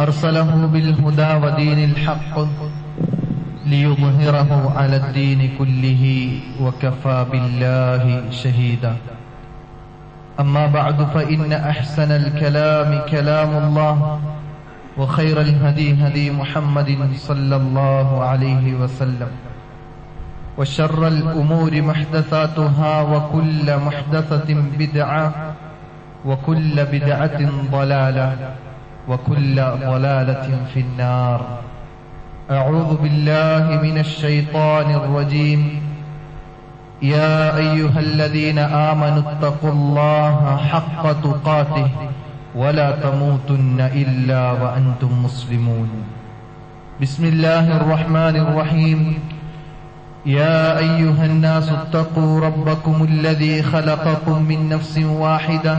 أرسله بالهدى ودين الحق ليظهره على الدين كله وكفى بالله شهيدا. أما بعد فإن أحسن الكلام كلام الله وخير الهدي هدي محمد صلى الله عليه وسلم. وشر الأمور محدثاتها وكل محدثة بدعة وكل بدعة ضلالة. وكل ضلالة في النار. أعوذ بالله من الشيطان الرجيم. يا أيها الذين آمنوا اتقوا الله حق تقاته ولا تموتن إلا وأنتم مسلمون. بسم الله الرحمن الرحيم. يا أيها الناس اتقوا ربكم الذي خلقكم من نفس واحدة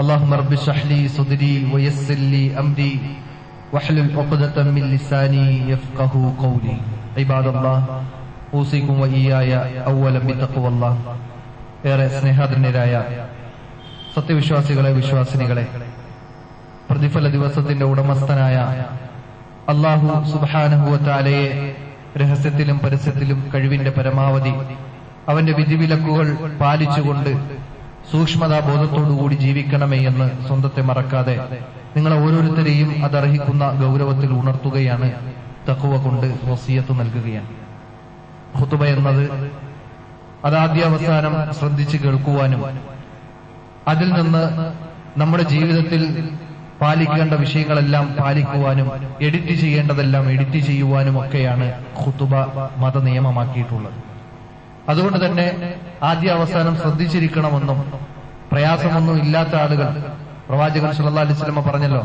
اللهم رب اشرح لي صدري ويسر لي أمري واحلل عقدة من لساني يفقه قولي عباد الله أوصيكم وإياي أولا بتقوى الله ഏറെ സ്നേഹാധന്യരായ സത്യവിശ്വാസികളെ വിശ്വാസിനികളെ പ്രതിഫല ദിവസത്തിന്റെ ഉടമസ്ഥനായ അള്ളാഹു സുബാനഹുവത്താലയെ രഹസ്യത്തിലും പരസ്യത്തിലും കഴിവിന്റെ പരമാവധി അവന്റെ വിധിവിലക്കുകൾ പാലിച്ചുകൊണ്ട് സൂക്ഷ്മതാബോധത്തോടുകൂടി ജീവിക്കണമേ എന്ന് സ്വന്തത്തെ മറക്കാതെ നിങ്ങളെ ഓരോരുത്തരെയും അതർഹിക്കുന്ന ഗൗരവത്തിൽ ഉണർത്തുകയാണ് തക്കുവ കൊണ്ട് വസീയത്ത് നൽകുകയാണ്. ഹുത്തുബ എന്നത് അതാദ്യാവസാനം ശ്രദ്ധിച്ച് കേൾക്കുവാനും അതിൽ നിന്ന് നമ്മുടെ ജീവിതത്തിൽ പാലിക്കേണ്ട വിഷയങ്ങളെല്ലാം പാലിക്കുവാനും എഡിറ്റ് ചെയ്യേണ്ടതെല്ലാം എഡിറ്റ് ചെയ്യുവാനും ഒക്കെയാണ് ഹുത്തുബ മത നിയമമാക്കിയിട്ടുള്ളത് അതുകൊണ്ട് തന്നെ ആദ്യ അവസാനം ശ്രദ്ധിച്ചിരിക്കണമെന്നും പ്രയാസമൊന്നും ഇല്ലാത്ത ആളുകൾ പ്രവാചകൻ സുല്ലാ അലിസ്ലമ പറഞ്ഞല്ലോ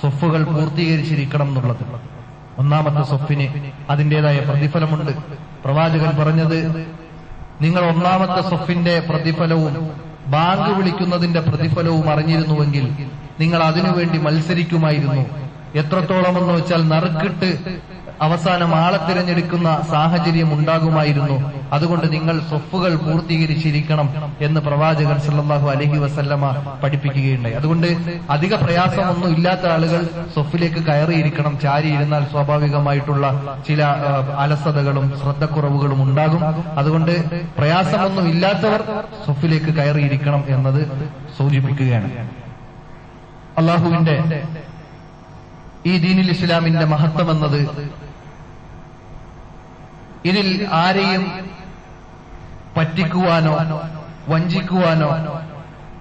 സൊഫുകൾ പൂർത്തീകരിച്ചിരിക്കണം എന്നുള്ളത്. ഒന്നാമത്തെ സൊഫിന് അതിന്റെതായ പ്രതിഫലമുണ്ട്. പ്രവാചകൻ പറഞ്ഞത് നിങ്ങൾ ഒന്നാമത്തെ സൊഫിന്റെ പ്രതിഫലവും ബാങ്ക് വിളിക്കുന്നതിന്റെ പ്രതിഫലവും അറിഞ്ഞിരുന്നുവെങ്കിൽ നിങ്ങൾ അതിനുവേണ്ടി മത്സരിക്കുമായിരുന്നു. എത്രത്തോളമെന്ന് വെച്ചാൽ നറുക്കിട്ട് അവസാനം ആളെ തിരഞ്ഞെടുക്കുന്ന സാഹചര്യം ഉണ്ടാകുമായിരുന്നു. അതുകൊണ്ട് നിങ്ങൾ സൊഫുകൾ പൂർത്തീകരിച്ചിരിക്കണം എന്ന് പ്രവാചകൻ സല്ലാഹു അലഹി വസല്ലമ പഠിപ്പിക്കുകയുണ്ടായി. അതുകൊണ്ട് അധിക പ്രയാസമൊന്നും ഇല്ലാത്ത ആളുകൾ സൊഫിലേക്ക് കയറിയിരിക്കണം. ചാരിയിരുന്നാൽ സ്വാഭാവികമായിട്ടുള്ള ചില അലസതകളും ശ്രദ്ധക്കുറവുകളും ഉണ്ടാകും. അതുകൊണ്ട് പ്രയാസമൊന്നും ഇല്ലാത്തവർ സ്വഫിലേക്ക് കയറിയിരിക്കണം എന്നത് സൂചിപ്പിക്കുകയാണ്. അള്ളാഹുവിന്റെ ഈ ദീനിൽ ഇസ്ലാമിന്റെ മഹത്വം എന്നത് ഇതിൽ ആരെയും പറ്റിക്കുവാനോ വഞ്ചിക്കുവാനോ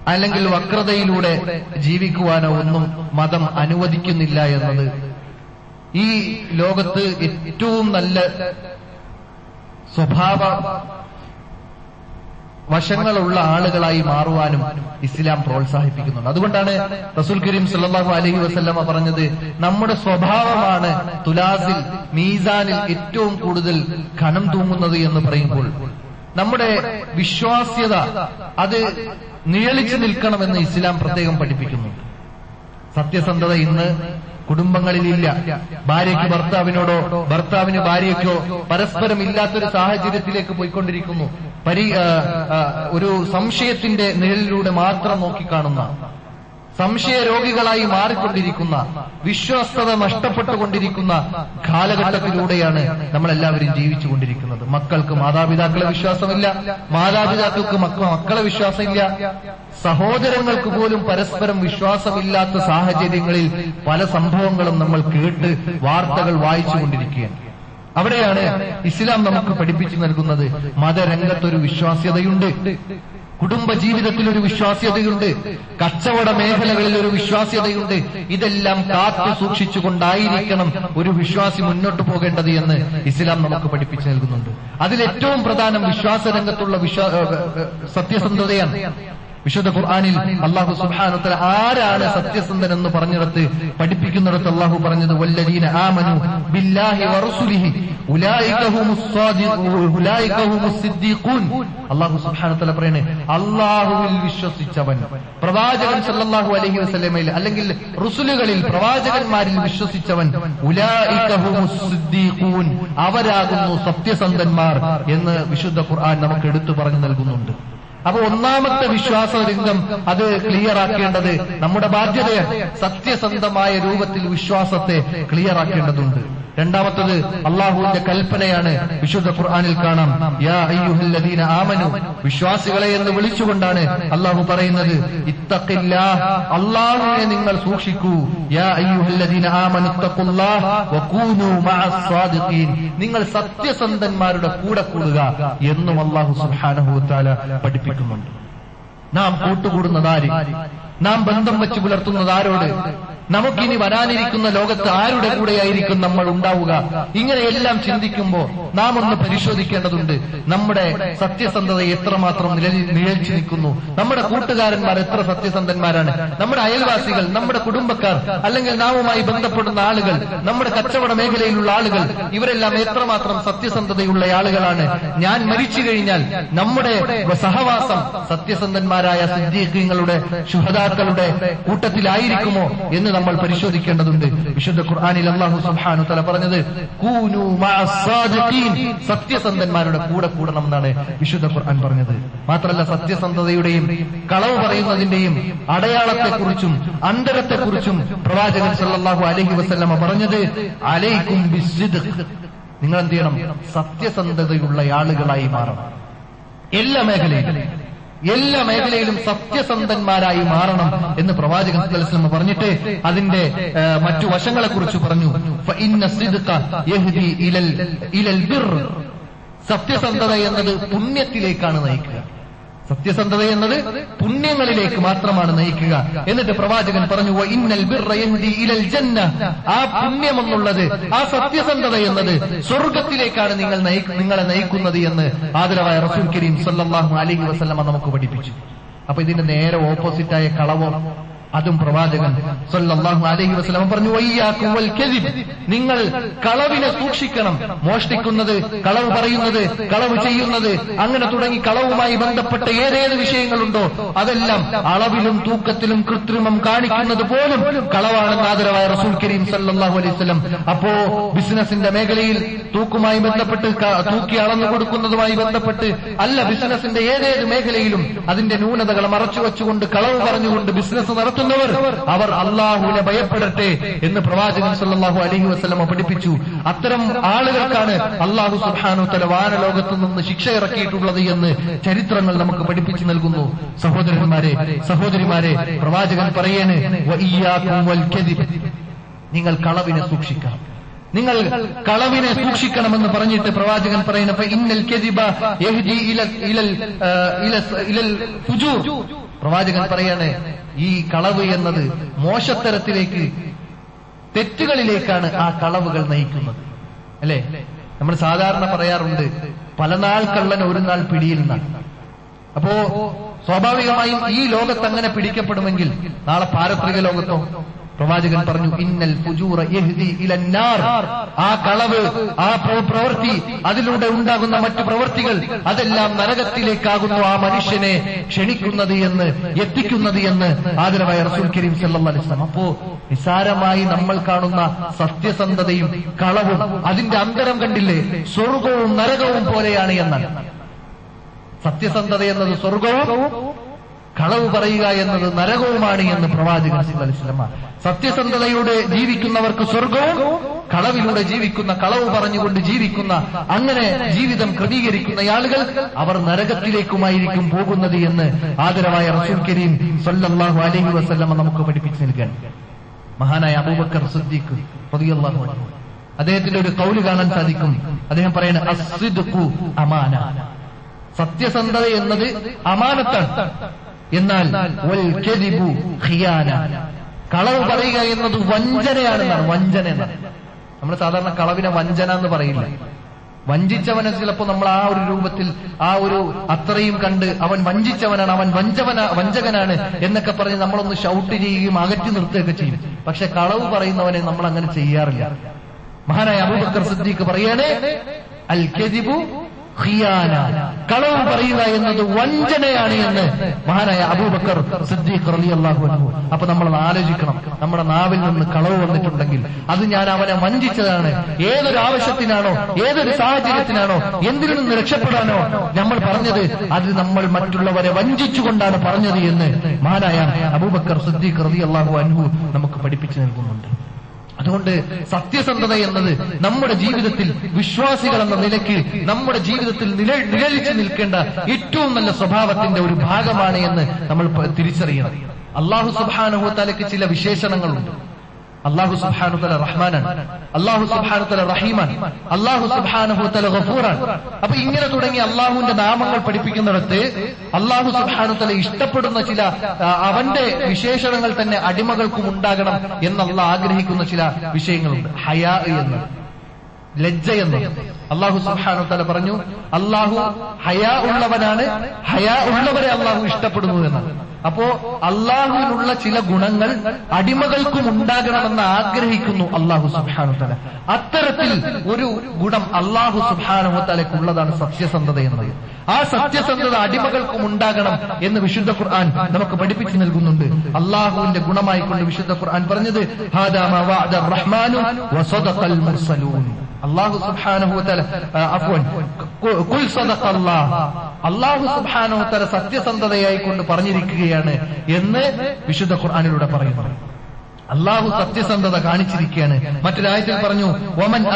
അല്ലെങ്കിൽ വക്രതയിലൂടെ ജീവിക്കുവാനോ ഒന്നും മതം അനുവദിക്കുന്നില്ല എന്നത് ഈ ലോകത്ത് ഏറ്റവും നല്ല സ്വഭാവ വശങ്ങളുള്ള ആളുകളായി മാറുവാനും ഇസ്ലാം പ്രോത്സാഹിപ്പിക്കുന്നുണ്ട്. അതുകൊണ്ടാണ് റസൂൽ കരീം സല്ലാഹു അലഹി വസ്ല്ലമ പറഞ്ഞത് നമ്മുടെ സ്വഭാവമാണ് തുലാസിൽ മീസാനിൽ ഏറ്റവും കൂടുതൽ ഖനം തൂങ്ങുന്നത് എന്ന് പറയുമ്പോൾ നമ്മുടെ വിശ്വാസ്യത അത് നിഴലിച്ചു നിൽക്കണമെന്ന് ഇസ്ലാം പ്രത്യേകം പഠിപ്പിക്കുന്നുണ്ട്. സത്യസന്ധത ഇന്ന് കുടുംബങ്ങളിലില്ല. ഭാര്യയ്ക്ക് ഭർത്താവിനോടോ ഭർത്താവിന് ഭാര്യയ്ക്കോ പരസ്പരം ഇല്ലാത്തൊരു സാഹചര്യത്തിലേക്ക് പോയിക്കൊണ്ടിരിക്കുന്നു. പരി ഒരു സംശയത്തിന്റെ നിഴലിലൂടെ മാത്രം നോക്കിക്കാണുന്ന സംശയ രോഗികളായി മാറിക്കൊണ്ടിരിക്കുന്ന വിശ്വാസത നഷ്ടപ്പെട്ടുകൊണ്ടിരിക്കുന്ന കാലഘട്ടത്തിലൂടെയാണ് നമ്മളെല്ലാവരും ജീവിച്ചുകൊണ്ടിരിക്കുന്നത്. മക്കൾക്ക് മാതാപിതാക്കളെ വിശ്വാസമില്ല മാതാപിതാക്കൾക്ക് മക്ക മക്കളെ വിശ്വാസമില്ല. സഹോദരങ്ങൾക്ക് പോലും പരസ്പരം വിശ്വാസമില്ലാത്ത സാഹചര്യങ്ങളിൽ പല സംഭവങ്ങളും നമ്മൾ കേട്ട് വാർത്തകൾ വായിച്ചുകൊണ്ടിരിക്കുകയാണ്. അവിടെയാണ് ഇസ്ലാം നമുക്ക് പഠിപ്പിച്ചു നൽകുന്നത് മതരംഗത്തൊരു വിശ്വാസ്യതയുണ്ട്. കുടുംബ ജീവിതത്തിൽ ഒരു വിശ്വാസ്യതയുണ്ട്. കച്ചവട മേഖലകളിൽ ഒരു വിശ്വാസ്യതയുണ്ട്. ഇതെല്ലാം കാത്തു സൂക്ഷിച്ചുകൊണ്ടായിരിക്കണം ഒരു വിശ്വാസി മുന്നോട്ട് പോകേണ്ടത് എന്ന് ഇസ്ലാം നമുക്ക് പഠിപ്പിച്ചു നൽകുന്നുണ്ട്. അതിലേറ്റവും പ്രധാനം വിശ്വാസ രംഗത്തുള്ള വിശ്വാ ഏഹ് ഏഹ് സത്യസന്ധതയാണ്. വിശുദ്ധ ഖുർആാനിൽ അള്ളാഹു സുബാനുത്തല ആരാണ് സത്യസന്ധൻ എന്ന് പറഞ്ഞിടത്ത് പഠിപ്പിക്കുന്നിടത്ത് അള്ളാഹു പറഞ്ഞത് വല്ലദീന ആമനു ബില്ലാഹി വറസുലിഹി അള്ളാഹു സുബാനുത്തല പറയണേ അള്ളാഹുവിൽ വിശ്വസിച്ചവൻ. പ്രവാചകൻ സല്ലല്ലാഹു അലൈഹി വസല്ലമയിൽ അല്ലെങ്കിൽ റുസുലുകളിൽ പ്രവാചകന്മാരിൽ വിശ്വസിച്ചവൻ അവരാകുന്നു സത്യസന്ധന്മാർ എന്ന് വിശുദ്ധ ഖുർആൻ നമുക്ക് എടുത്തു പറഞ്ഞു നൽകുന്നുണ്ട്. അപ്പൊ ഒന്നാമത്തെ വിശ്വാസ രംഗം അത് ക്ലിയർ ആക്കേണ്ടത് നമ്മുടെ ബാധ്യതയാണ് സത്യസന്ധമായ രൂപത്തിൽ വിശ്വാസത്തെ ക്ലിയർ ആക്കേണ്ടതുണ്ട് രണ്ടാമത്തത് അള്ളാഹുവിന്റെ കൽപ്പനയാണ് വിശുദ്ധ ഖുർആാനിൽ കാണാം. യാ അയ്യുഹല്ലദീന ആമനു. വിശ്വാസികളെ എന്ന് വിളിച്ചുകൊണ്ടാണ് അള്ളാഹു പറയുന്നത്. ഇത്തക്കില്ല അള്ളാഹുവിനെ നിങ്ങൾ സൂക്ഷിക്കൂ. യാ അയ്യുഹല്ലദീന ആമനു നിങ്ങൾ സത്യസന്ധന്മാരുടെ കൂടെ കൂടുക എന്നും അള്ളാഹു സുബ്ഹാനഹു വതആല പഠിപ്പിക്കുന്നുണ്ട് നാം കൂട്ടുകൂടുന്നതാര്? നാം ബന്ധം വെച്ച് പുലർത്തുന്നത് ആരോട് നമുക്കിനി വരാനിരിക്കുന്ന ലോകത്ത് ആരുടെ കൂടെയായിരിക്കും നമ്മൾ ഉണ്ടാവുക? ഇങ്ങനെയെല്ലാം ചിന്തിക്കുമ്പോൾ നാം ഒന്ന് പരിശോധിക്കേണ്ടതുണ്ട്. നമ്മുടെ സത്യസന്ധത എത്രമാത്രം നിഴലിച്ചു നിൽക്കുന്നു? നമ്മുടെ കൂട്ടുകാരന്മാർ എത്ര സത്യസന്ധന്മാരാണ്? നമ്മുടെ അയൽവാസികൾ നമ്മുടെ കുടുംബക്കാർ അല്ലെങ്കിൽ നാമുമായി ബന്ധപ്പെടുന്ന ആളുകൾ നമ്മുടെ കച്ചവട മേഖലയിലുള്ള ആളുകൾ ഇവരെല്ലാം എത്രമാത്രം സത്യസന്ധതയുള്ള ആളുകളാണ്? ഞാൻ മരിച്ചു കഴിഞ്ഞാൽ നമ്മുടെ സഹവാസം സത്യസന്ധന്മാരായ സിദ്ദീഖ്യങ്ങളുടെ ശുഹദാക്കളുടെ കൂട്ടത്തിലായിരിക്കുമോ എന്ന് നമ്മൾ പരിശോധിക്കേണ്ടതുണ്ട്. വിശുദ്ധ ഖുർആാനിൽ അള്ളാഹു സുബ്ഹാനഹു തല പറഞ്ഞത് സത്യസന്ധന്മാരുടെ കൂടെ കൂടണം എന്നാണ് വിശുദ്ധ ഖുർആൻ പറഞ്ഞത്. മാത്രമല്ല സത്യസന്ധതയുടെയും കളവ് പറയുന്നതിന്റെയും അടയാളത്തെക്കുറിച്ചും അന്തരത്തെക്കുറിച്ചും പ്രവാചകൻ സല്ലാഹു അലഹി വസല്ലമ പറഞ്ഞത് അലൈക്കും നിങ്ങൾ എന്ത് ചെയ്യണം? സത്യസന്ധതയുള്ള ആളുകളായി മാറണം. എല്ലാ മേഖലയിലും. എല്ലാ മേഖലയിലും സത്യസന്ധന്മാരായി മാറണം എന്ന് പ്രവാചകൻ സല്ലല്ലാഹു പറഞ്ഞിട്ട് അതിന്റെ മറ്റു വശങ്ങളെ കുറിച്ച് പറഞ്ഞു ഇലൽ സത്യസന്ധത എന്നത് പുണ്യത്തിലേക്കാണ് നയിക്കുക. സത്യസന്ധത എന്നത് പുണ്യങ്ങളിലേക്ക് മാത്രമാണ് നയിക്കുക. എന്നിട്ട് പ്രവാചകൻ പറഞ്ഞു "വ ഇന്നൽ ഇലൽ ജന്ന. ആ പുണ്യമെന്നുള്ളത് ആ സത്യസന്ധത എന്നത് സ്വർഗത്തിലേക്കാണ് നിങ്ങൾ നിങ്ങളെ നയിക്കുന്നത് എന്ന് ആദരവായ റസൂൽ കരീം സല്ലാഹു അലൈഹി വസല്ലമ നമുക്ക് പഠിപ്പിച്ചു. അപ്പൊ ഇതിന്റെ നേരെ ഓപ്പോസിറ്റായ കളവോ അതും പ്രവാചകൻ പറഞ്ഞു നിങ്ങൾ കളവിനെ സൂക്ഷിക്കണം. മോഷ്ടിക്കുന്നത് കളവ് പറയുന്നത് കളവ് ചെയ്യുന്നത് അങ്ങനെ തുടങ്ങി കളവുമായി ബന്ധപ്പെട്ട ഏതേത് വിഷയങ്ങളുണ്ടോ അതെല്ലാം അളവിലും തൂക്കത്തിലും കൃത്രിമം കാണിക്കുന്നത് പോലും കളവാണെന്ന് ആദരവായ റസൂൽ കരീം സല്ലാഹു അലൈഹി വസല്ലം അപ്പോ ബിസിനസിന്റെ മേഖലയിൽ തൂക്കുമായി ബന്ധപ്പെട്ട് തൂക്കി അളന്നു കൊടുക്കുന്നതുമായി ബന്ധപ്പെട്ട് അല്ല ബിസിനസിന്റെ ഏതേത് മേഖലയിലും അതിന്റെ ന്യൂനതകൾ മറച്ചു വെച്ചുകൊണ്ട് കളവ് പറഞ്ഞുകൊണ്ട് ബിസിനസ് നടത്തുന്നവർ അവർ അള്ളാഹുവിനെ ഭയപ്പെടട്ടെ എന്ന് പ്രവാചകൻ സല്ലാഹു അലഹി വസ്ലമ പഠിപ്പിച്ചു. അത്തരം ആളുകൾക്കാണ് അള്ളാഹു സുഹാനു തല വാനലോകത്ത് നിന്ന് ശിക്ഷ ഇറക്കിയിട്ടുള്ളത് എന്ന് ചരിത്രങ്ങൾ നമുക്ക് പഠിപ്പിച്ചു നൽകുന്നു. സഹോദരന്മാരെ സഹോദരിമാരെ പ്രവാചകൻ പറയേണ്. നിങ്ങൾ കളവിനെ സൂക്ഷിക്കണം. നിങ്ങൾ കളവിനെ സൂക്ഷിക്കണമെന്ന് പറഞ്ഞിട്ട് പ്രവാചകൻ പറയുന്ന ഇന്നൽ കദിബ യഹ്ദി ഇല- ഇലൽ ആ, ഇല- ഇലൽ ഫുജൂർ." പ്രവാചകൻ പറയാണ് ഈ കളവ് എന്നത് മോശത്തരത്തിലേക്ക് തെറ്റുകളിലേക്കാണ് ആ കളവുകൾ നയിക്കുന്നത് അല്ലേ നമ്മൾ സാധാരണ പറയാറുണ്ട് പല നാൾ കള്ളൻ ഒരു നാൾ പിടിയിൽ നിന്നാണ് അപ്പോ സ്വാഭാവികമായും ഈ ലോകത്ത് അങ്ങനെ പിടിക്കപ്പെടുമെങ്കിൽ നാളെ പാരത്രിക ലോകത്തോ പ്രവാചകൻ പറഞ്ഞു ഇന്നൽ ഫുജൂറ ആ കളവ് ആ പ്രവൃത്തി അതിലൂടെ ഉണ്ടാകുന്ന മറ്റു പ്രവൃത്തികൾ അതെല്ലാം നരകത്തിലേക്കാകുന്നു ആ മനുഷ്യനെ ക്ഷണിക്കുന്നത് എന്ന് എത്തിക്കുന്നത് എന്ന് ആദരവായ റസൂൽ കരീം സല്ലാസ്ലം അപ്പോ നിസാരമായി നമ്മൾ കാണുന്ന സത്യസന്ധതയും കളവും അതിന്റെ അന്തരം കണ്ടില്ലേ? സ്വർഗവും നരകവും പോലെയാണ് എന്നാണ്. സത്യസന്ധത എന്നത് സ്വർഗവും കളവ് പറയുക എന്നത് നരകവുമാണ് എന്ന് പ്രവാചകൻ സല്ലല്ലാഹു സത്യസന്ധതയുടെ ജീവിക്കുന്നവർക്ക് സ്വർഗവും കളവിലൂടെ ജീവിക്കുന്ന കളവ് പറഞ്ഞുകൊണ്ട് ജീവിക്കുന്ന അങ്ങനെ ജീവിതം ക്രമീകരിക്കുന്ന ആളുകൾ അവർ നരകത്തിലേക്കുമായിരിക്കും പോകുന്നത് എന്ന് ആദരവായ റസൂൽ കരീം സല്ലാഹു അലൈഹി വസ്ല്ലമ നമുക്ക് പഠിപ്പിച്ചു നൽകാൻ. മഹാനായ അബൂബക്കർ സിദ്ദീഖ് റളിയല്ലാഹു അൻഹു. അദ്ദേഹത്തിന്റെ ഒരു കൗൽ കാണാൻ സാധിക്കും. അദ്ദേഹം പറയുന്നത് അമാന. സത്യസന്ധത എന്നത് അമാനത്താണ്. എന്നാൽ ഖിയാന. കളവ് പറയുക എന്നത് വഞ്ചനയാണെന്നാണ് വഞ്ചന എന്നാണ്. നമ്മൾ സാധാരണ കളവിനെ വഞ്ചന എന്ന് പറയില്ല. വഞ്ചിച്ചവനെ ചിലപ്പോൾ നമ്മൾ ആ ഒരു രൂപത്തിൽ ആ ഒരു അത്രയും കണ്ട് അവൻ വഞ്ചിച്ചവനാണ് അവൻ വഞ്ചവന വഞ്ചകനാണ് എന്നൊക്കെ പറഞ്ഞ് നമ്മളൊന്ന് ഷൗട്ട് ചെയ്യുകയും അകറ്റി നിർത്തുകയൊക്കെ ചെയ്യും. പക്ഷെ കളവ് പറയുന്നവനെ നമ്മൾ അങ്ങനെ ചെയ്യാറില്ല. മഹാനായ അബൂബക്കർ സിദ്ദീഖ് പറയാണ് അൽ കെദിബു ഖിയാന കളവ് പറയുക എന്നത് വഞ്ചനയാണ് എന്ന് മഹാനായ അബൂബക്കർ സിദ്ദീഖ് അള്ളാഹു അൻഹു. അപ്പൊ നമ്മൾ ആലോചിക്കണം. നമ്മുടെ നാവിൽ നിന്ന് കളവ് വന്നിട്ടുണ്ടെങ്കിൽ അത് ഞാൻ അവനെ വഞ്ചിച്ചതാണ്. ഏതൊരു ആവശ്യത്തിനാണോ ഏതൊരു സാഹചര്യത്തിനാണോ എന്തിൽ നിന്ന് രക്ഷപ്പെടാനോ നമ്മൾ പറഞ്ഞത് അത് നമ്മൾ മറ്റുള്ളവരെ വഞ്ചിച്ചുകൊണ്ടാണ് പറഞ്ഞത് എന്ന് മഹാനായ അബൂബക്കർ സിദ്ദീഖ് അള്ളാഹു അൻഹു നമുക്ക് പഠിപ്പിച്ചു നൽകുന്നുണ്ട്. അതുകൊണ്ട് സത്യസന്ധത എന്നത് നമ്മുടെ ജീവിതത്തിൽ വിശ്വാസികൾ എന്ന നിലയ്ക്ക് നമ്മുടെ ജീവിതത്തിൽ നില നിഴലിച്ചു നിൽക്കേണ്ട ഏറ്റവും നല്ല സ്വഭാവത്തിന്റെ ഒരു ഭാഗമാണ് എന്ന് നമ്മൾ തിരിച്ചറിയണം. അള്ളാഹു സുബാനുഹത്താലയ്ക്ക് ചില വിശേഷണങ്ങളുണ്ട്. അള്ളാഹു സുബാനുത്തല റഹ്മാനാണ് അള്ളാഹു സുബാനുത്തല റഹീമാണ് അള്ളാഹു സുബാനുഹത്തല ഗഫൂറാണ് അപ്പൊ ഇങ്ങനെ തുടങ്ങി അള്ളാഹുവിന്റെ നാമങ്ങൾ പഠിപ്പിക്കുന്നിടത്ത് അള്ളാഹു സുബാനുത്തല ഇഷ്ടപ്പെടുന്ന ചില അവന്റെ വിശേഷണങ്ങൾ തന്നെ അടിമകൾക്കും ഉണ്ടാകണം എന്നല്ല ആഗ്രഹിക്കുന്ന ചില വിഷയങ്ങളുണ്ട്. ഹയാ എന്ന് ലജ്ജ എന്ന്. അള്ളാഹു സുബ്ഹാനഹു തല പറഞ്ഞു അള്ളാഹു ഹയാ ഉള്ളവനാണ് ഹയാ ഉള്ളവരെ അള്ളാഹു ഇഷ്ടപ്പെടുന്നു എന്നാണ് അപ്പോ അള്ളാഹുവിനുള്ള ചില ഗുണങ്ങൾ അടിമകൾക്കും ഉണ്ടാകണമെന്ന് ആഗ്രഹിക്കുന്നു അള്ളാഹു സുബ്ഹാനഹു തല അത്തരത്തിൽ ഒരു ഗുണം അള്ളാഹു സുബ്ഹാനഹു ഉള്ളതാണ് സത്യസന്ധത എന്നത്. ആ സത്യസന്ധത അടിമകൾക്കും ഉണ്ടാകണം എന്ന് വിശുദ്ധ ഖുർആൻ നമുക്ക് പഠിപ്പിച്ചു നൽകുന്നുണ്ട്. അള്ളാഹുവിന്റെ ഗുണമായിക്കൊണ്ട് വിശുദ്ധ ഖുർആൻ പറഞ്ഞത് ഹാദാ റഹ്മാനു വസദഖൽ മുർസലൂൻ. അള്ളാഹു സുബ്ഹാനഹു അപ്പോൾ കുൽ അള്ളാഹു സുബ്ഹാനഹു വതആല സത്യസന്ധതയായി കൊണ്ട് പറഞ്ഞിരിക്കുകയാണ് എന്ന് വിശുദ്ധ ഖുർആാനിലൂടെ പറയുന്നു. അള്ളാഹു സത്യസന്ധത കാണിച്ചിരിക്കുകയാണ്. മറ്റൊരായത്തിൽ പറഞ്ഞു ഒമൻ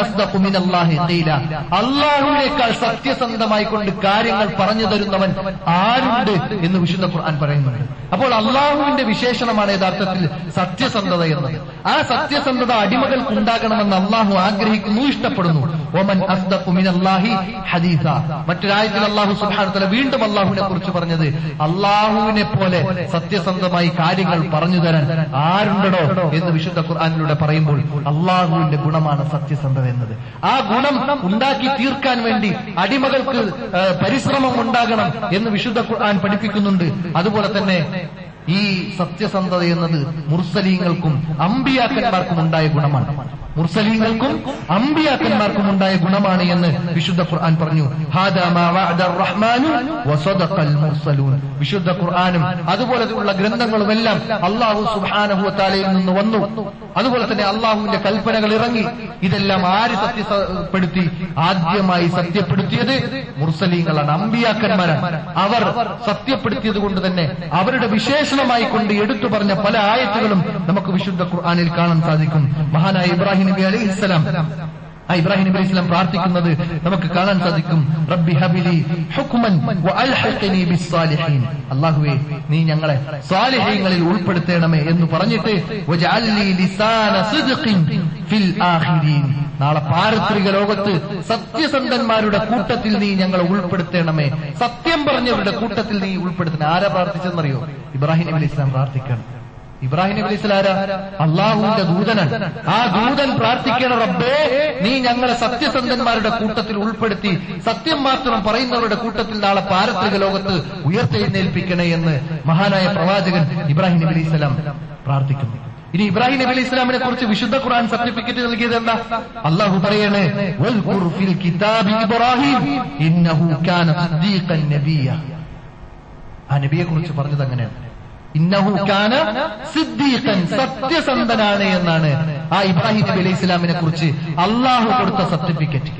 അള്ളാഹുവിനേക്കാൾ സത്യസന്ധമായി കൊണ്ട് കാര്യങ്ങൾ പറഞ്ഞു തരുന്നവൻ ആരുണ്ട് എന്ന് വിശുദ്ധ ഖുർആൻ പറയുന്നുണ്ട്. അപ്പോൾ അള്ളാഹുവിന്റെ വിശേഷണമാണ് യഥാർത്ഥത്തിൽ സത്യസന്ധത എന്നത്. ആ സത്യസന്ധത അടിമകൾക്ക് ഉണ്ടാകണമെന്ന് അള്ളാഹു ആഗ്രഹിക്കുന്നു ഇഷ്ടപ്പെടുന്നു. ഒമൻ മിനല്ലാഹി ഹദീസ. മറ്റൊരായത്തിൽ അള്ളാഹു സുഹാർത്തല വീണ്ടും അള്ളാഹുവിനെ കുറിച്ച് പറഞ്ഞത് അള്ളാഹുവിനെ പോലെ സത്യസന്ധമായി കാര്യങ്ങൾ പറഞ്ഞു തരാൻ ആരുണ്ടോ എന്ന് വിശുദ്ധ ഖുർആാനിലൂടെ പറയുമ്പോൾ അള്ളാഹുവിന്റെ ഗുണമാണ് സത്യസന്ധത എന്നത്. ആ ഗുണം ഉണ്ടാക്കി തീർക്കാൻ വേണ്ടി അടിമകൾക്ക് പരിശ്രമം ഉണ്ടാകണം എന്ന് വിശുദ്ധ ഖുർആൻ പഠിപ്പിക്കുന്നുണ്ട്. അതുപോലെ തന്നെ ഈ സത്യസന്ധത എന്നത് മുർസലീങ്ങൾക്കും അമ്പിയാക്കന്മാർക്കും ഉണ്ടായ ഗുണമാണ്. മുർസലീങ്ങൾക്കും അമ്പിയാക്കന്മാർക്കും ഉണ്ടായ ഗുണമാണ് എന്ന് വിശുദ്ധ ഖുർആൻ പറഞ്ഞു. ഹാദാ മാ അതുപോലെ ഉള്ള വിശുദ്ധ ഖുർആനും ഗ്രന്ഥങ്ങളുമെല്ലാം അള്ളാഹു സുബ്ഹാനഹു വതആലയിൽ നിന്ന് വന്നു. അതുപോലെ തന്നെ അള്ളാഹുവിന്റെ കൽപ്പനകൾ ഇറങ്ങി ഇതെല്ലാം ആര് സത്യപ്പെടുത്തി? ആദ്യമായി സത്യപ്പെടുത്തിയത് മുർസലീങ്ങളാണ് അമ്പിയാക്കന്മാരാണ്. അവർ സത്യപ്പെടുത്തിയത് കൊണ്ട് തന്നെ അവരുടെ വിശേഷണമായി കൊണ്ട് എടുത്തു പറഞ്ഞ പല ആയത്തുകളും നമുക്ക് വിശുദ്ധ ഖുർആാനിൽ കാണാൻ സാധിക്കും. മഹാനായ ഇബ്രാഹിം നബി അലൈഹി ഇസ്ലാം ആ ഇബ്രാഹിം നബി ഇസ്ലാം പ്രാർത്ഥിക്കുന്നത് നമുക്ക് കാണാൻ സാധിക്കും. റബ്ബി ഹബിലി ഹുക്മൻ അല്ലാഹുവേ നീ ഞങ്ങളെ സാലിഹീങ്ങളിൽ ഉൾപ്പെടുത്തേണമേ എന്ന് പറഞ്ഞിട്ട് നാളെ പാരത്രിക ലോകത്ത് സത്യസന്ധന്മാരുടെ കൂട്ടത്തിൽ നീ ഞങ്ങളെ ഉൾപ്പെടുത്തേണമേ. സത്യം പറഞ്ഞവരുടെ കൂട്ടത്തിൽ നീ ഉൾപ്പെടുത്തണം. ആരാ പ്രാർത്ഥിച്ചെന്നറിയോ ഇബ്രാഹിം നബി ഇസ്ലാം പ്രാർത്ഥിക്കണം. ഇബ്രാഹിം നബി സ്വലാര അള്ളാഹുവിന്റെ ദൂതനാണ്. ആ ദൂതൻ പ്രാർത്ഥിക്കണ റബ്ബേ നീ ഞങ്ങളെ സത്യസന്ധന്മാരുടെ കൂട്ടത്തിൽ ഉൾപ്പെടുത്തി സത്യം മാത്രം പറയുന്നവരുടെ കൂട്ടത്തിൽ നാളെ പാരത്രിക ലോകത്ത് ഉയർത്തെഴുന്നേൽപ്പിക്കണേ എന്ന് മഹാനായ പ്രവാചകൻ ഇബ്രാഹിം നബി സ്വലാം പ്രാർത്ഥിക്കുന്നു. ഇനി ഇബ്രാഹിം നബി അലി ഇസ്ലാമിനെ കുറിച്ച് വിശുദ്ധ ഖുർആൻ സർട്ടിഫിക്കറ്റ് നൽകിയത് എന്താ? അള്ളാഹു പറയണേ "വൽഖുർ കിതാബി ഇബ്രാഹിം ആ നബിയെ. കുറിച്ച് പറഞ്ഞത് അങ്ങനെയാണ്. ഇന്നഹു കാന സിദ്ദീഖൻ സത്യസന്ധനാണ് എന്നാണ് ആ ഇബ്രാഹിം നബി അലൈഹി ഇസ്ലാമിനെ കുറിച്ച് അള്ളാഹു കൊടുത്ത സർട്ടിഫിക്കറ്റ്.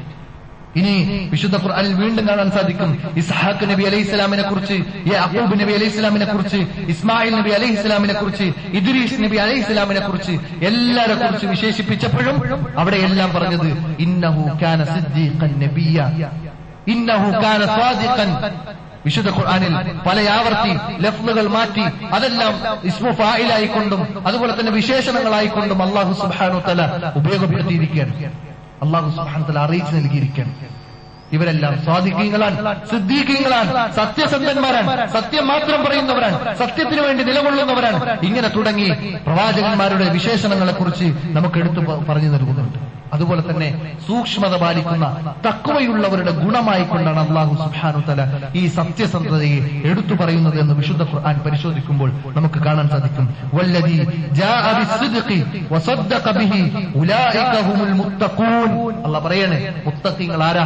ഇനി വിശുദ്ധ ഖുർആനിൽ വീണ്ടും കാണാൻ സാധിക്കും ഇസ്ഹാഖ് നബി അലൈഹി ഇസ്ലാമിനെ കുറിച്ച് അബൂബ് നബി അലൈഹി ഇസ്ലാമിനെ കുറിച്ച് ഇസ്മായിൽ നബി അലൈഹി ഇസ്ലാമിനെ കുറിച്ച് ഇദ്രീസ് നബി അലൈഹി ഇസ്ലാമിനെ കുറിച്ച് എല്ലാരെ കുറിച്ച് വിശേഷിപ്പിച്ചപ്പോഴും അവിടെ എല്ലാം പറഞ്ഞത് ഇന്നഹു കാന സിദ്ദീഖൻ നബിയ. ഇന്നഹു കാന സ്വാദിഖൻ. വിശുദ്ധ ഖുർആാനിൽ പല ആവർത്തി ലഫ്ലുകൾ മാറ്റി അതെല്ലാം ഇസ്മു ഫായിലായിക്കൊണ്ടും അതുപോലെ തന്നെ വിശേഷണങ്ങളായിക്കൊണ്ടും അള്ളാഹു സുബാനു തല ഉപയോഗപ്പെടുത്തിയിരിക്കുകയാണ്. അള്ളാഹു സുബാനു തല അറിയിച്ചു നൽകിയിരിക്കുകയാണ്. ഇവരെല്ലാം സ്വാധികീങ്ങളാണ് സിദ്ധീകങ്ങളാണ് സത്യസന്ധന്മാരാണ് സത്യം മാത്രം പറയുന്നവരാണ് സത്യത്തിനു വേണ്ടി നിലകൊള്ളുന്നവരാണ്. ഇങ്ങനെ തുടങ്ങി പ്രവാചകന്മാരുടെ വിശേഷണങ്ങളെ കുറിച്ച് നമുക്ക് എടുത്തു പറഞ്ഞു നൽകുന്നുണ്ട് അതുപോലെ തന്നെ സൂക്ഷ്മത പാലിക്കുന്ന തക്കവയുള്ളവരുടെ ഗുണമായിക്കൊണ്ടാണ് അള്ളാഹു സുബ്ഹാനഹു തല ഈ സത്യസന്ധതയെ എടുത്തു പറയുന്നത് എന്ന് വിശുദ്ധ ഖുർആൻ പരിശോധിക്കുമ്പോൾ നമുക്ക് കാണാൻ സാധിക്കും. അല്ലാഹ് പറയാണ് മുത്തഖീങ്ങൾ ആരാ?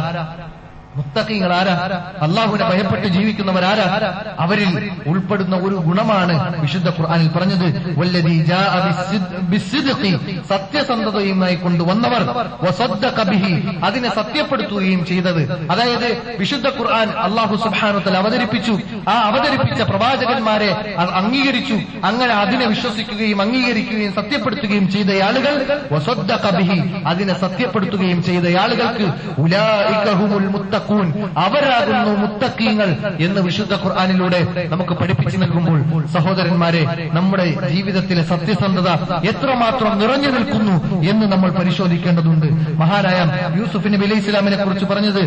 മുത്തഖീങ്ങൾ ആരാ? അള്ളാഹുവിനെ ഭയപ്പെട്ട് ജീവിക്കുന്നവരാരാ അവരിൽ ഉൾപ്പെടുന്ന ഒരു ഗുണമാണ് വിശുദ്ധ ഖുർആാനിൽ പറഞ്ഞത് സത്യസന്ധതയുമായി കൊണ്ടുവന്നവർ അതിനെ സത്യപ്പെടുത്തുകയും ചെയ്തത്. അതായത് വിശുദ്ധ ഖുർആൻ അള്ളാഹു സുബാനത്തിൽ അവതരിപ്പിച്ചു. ആ അവതരിപ്പിച്ച പ്രവാചകന്മാരെ അംഗീകരിച്ചു. അങ്ങനെ അതിനെ വിശ്വസിക്കുകയും അംഗീകരിക്കുകയും സത്യപ്പെടുത്തുകയും ചെയ്ത ആളുകൾ അതിനെ സത്യപ്പെടുത്തുകയും ചെയ്ത ആളുകൾക്ക് ഉലാ മുത്തഖൂൻ അവരാകുന്നു മുത്തക്കീങ്ങൾ എന്ന് വിശുദ്ധ ഖുർആാനിലൂടെ നമുക്ക് പഠിപ്പിച്ചു നൽകുമ്പോൾ സഹോദരന്മാരെ നമ്മുടെ ജീവിതത്തിലെ സത്യസന്ധത എത്രമാത്രം നിറഞ്ഞു നിൽക്കുന്നു എന്ന് നമ്മൾ പരിശോധിക്കേണ്ടതുണ്ട്. മഹാനായ യൂസുഫ് നബി ഇസ്ലാമിനെ കുറിച്ച് പറഞ്ഞത്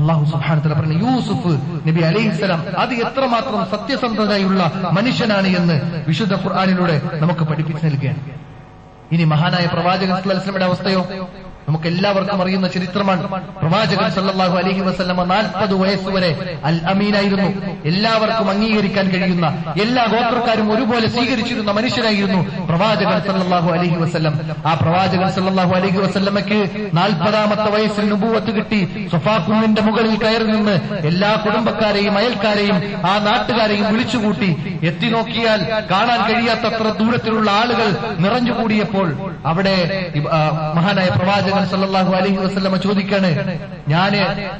അള്ളാഹു സുഹാനത്തില പറഞ്ഞു യൂസുഫ് നബി അലൈഹിസ്സലാം അത് എത്രമാത്രം സത്യസന്ധതയുള്ള മനുഷ്യനാണ് എന്ന് വിശുദ്ധ ഖുർആാനിലൂടെ നമുക്ക് പഠിപ്പിച്ചു നൽകുകയാണ്. ഇനി മഹാനായ പ്രവാചകൻ അവസ്ഥയോ? നമുക്ക് എല്ലാവർക്കും അറിയുന്ന ചരിത്രമാണ്. പ്രവാചകൻ സല്ലാഹു അലഹി വസ്ലമ നാൽപ്പത് വയസ്സുവരെ അൽ അമീനായിരുന്നു എല്ലാവർക്കും അംഗീകരിക്കാൻ കഴിയുന്ന എല്ലാ ഗോത്രക്കാരും ഒരുപോലെ സ്വീകരിച്ചിരുന്ന മനുഷ്യനായിരുന്നു പ്രവാചകൻ സല്ലാഹു അലഹി വസല്ലം. ആ പ്രവാചകൻ സല്ലാഹു അലഹി വസല്ലമയ്ക്ക് നാൽപ്പതാമത്തെ വയസ്സിൽ നുപൂവത്ത് കിട്ടി. സൊഫാക്കുന്നിന്റെ മുകളിൽ കയറി നിന്ന് എല്ലാ കുടുംബക്കാരെയും അയൽക്കാരെയും ആ നാട്ടുകാരെയും വിളിച്ചുകൂട്ടി. എത്തി നോക്കിയാൽ കാണാൻ കഴിയാത്തത്ര ദൂരത്തിലുള്ള ആളുകൾ നിറഞ്ഞുകൂടിയപ്പോൾ അവിടെ മഹാനായ പ്രവാചകൻ സല്ലല്ലാഹു അലൈഹി വസല്ലമ ചോദിക്കാണ് ഞാൻ